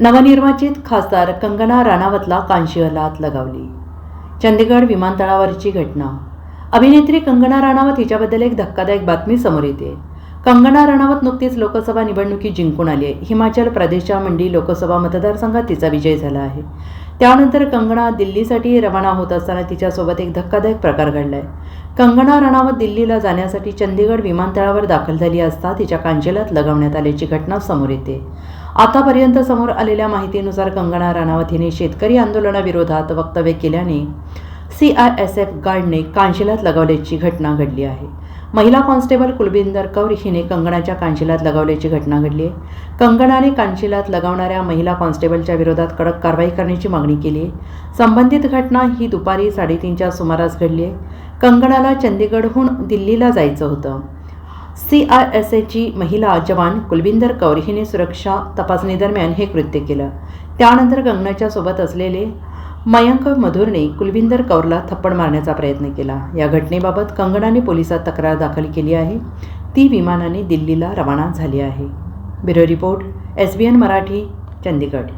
नवनिर्वाचित खासदार कंगना राणावतला कांशीला लगावली. चंदीगड विमानतळावरची घटना. अभिनेत्री कंगना राणावत हिच्याबद्दल एक धक्कादायक बातमी समोर येते. कंगना राणावत नुकतीच लोकसभा निवडणुकी जिंकून आली. आहे हिमाचल प्रदेशच्या मंडी लोकसभा मतदारसंघात तिचा विजय झाला आहे. त्यानंतर कंगना दिल्लीसाठी रवाना होत असताना तिच्यासोबत एक धक्कादायक प्रकार घडला आहे कंगना राणावत दिल्लीला जाण्यासाठी चंदीगड विमानतळावर दाखल झाली असता तिच्या कांचेलात लगावण्यात आल्याची घटना समोर येते. आतापर्यंत समोर आलेल्या माहितीनुसार कंगना राणावत हिने शेतकरी आंदोलनाविरोधात वक्तव्य केल्याने सी आर एस एफ गार्डने कांशिलात लगावल्याची घटना घडली आहे. महिला कॉन्स्टेबल कुलबिंदर कौर हिने कंगणाच्या कांशिलात लगावल्याची घटना घडली आहे. कंगणाने कांशिलात लगावणाऱ्या महिला कॉन्स्टेबलच्या विरोधात कडक कारवाई करण्याची मागणी केली आहे. संबंधित घटना ही दुपारी साडेतीनच्या सुमारास घडली आहे. कंगणाला चंदीगडहून दिल्लीला जायचं होतं. सी आर एस एची महिला जवान कुलबिंदर कौर हिने सुरक्षा तपासणीदरम्यान हे कृत्य केलं. त्यानंतर कंगनाच्या सोबत असलेले मयंक मधुरने कुलविंदर कौरला थप्पड मारण्याचा प्रयत्न केला. या घटनेबाबत कंगनाने पोलिसात तक्रार दाखल केली आहे. ती विमानाने दिल्लीला रवाना झाली आहे. Bureau report S B N Marathi Chandigarh.